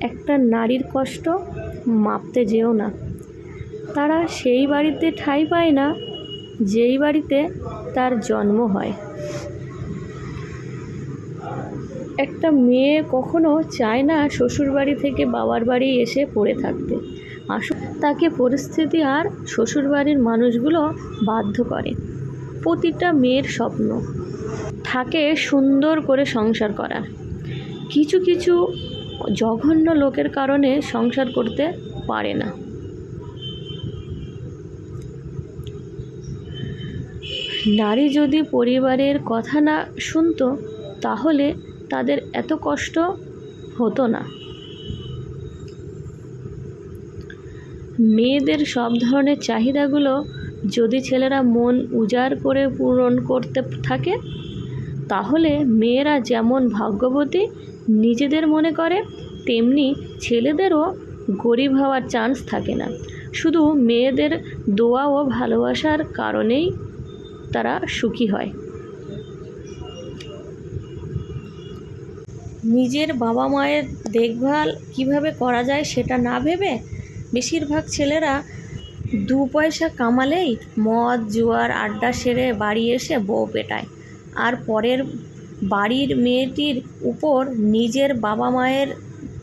একটা নারীর কষ্ট মাপতে যেও না। তারা সেই বাড়িতে ঠাঁই পায় না, যেই বাড়িতে তার জন্ম হয়। একটা মেয়ে কখনো চায় না শ্বশুরবাড়ি থেকে বাবার বাড়ি এসে পড়ে থাকতে। আসলে তাকে পরিস্থিতি আর শ্বশুরবাড়ির মানুষগুলো বাধ্য করে। প্রতিটা মেয়ের স্বপ্ন থাকে সুন্দর করে সংসার করার। কিছু কিছু জঘন্য লোকের কারণে সংসার করতে পারে না। নারী যদি পরিবারের কথা না শুনতো, তাহলে তাদের এত কষ্ট হতো না। মেয়েদের সব ধরনের চাহিদাগুলো যদি ছেলেরা মন উজাড় করে পূরণ করতে থাকে তাহলে মেয়েরা যেমন ভাগ্যবতী নিজেদের মনে করে, তেমনি ছেলেদেরও গরিব হওয়ার চান্স থাকে না। শুধু মেয়েদের দোয়া ও ভালোবাসার কারণেই তারা সুখী হয়। নিজের বাবা মায়ের দেখভাল কীভাবে করা যায় সেটা না ভেবে বেশিরভাগ ছেলেরা দু পয়সা কামালেই মদ, জুয়ার, আড্ডা সেরে বাড়ি এসে বউ পেটায়। আর পরের বাড়ির মেয়েটির উপর নিজের বাবা মায়ের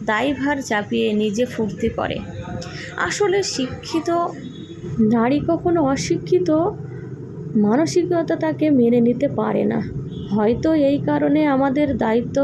দায়ভার চাপিয়ে নিজে ফুর্তি করে। আসলে শিক্ষিত নারী কখনো অশিক্ষিত মানসিকতা তাকে মেনে নিতে পারে না। হয়তো এই কারণে আমাদের দায়িত্ব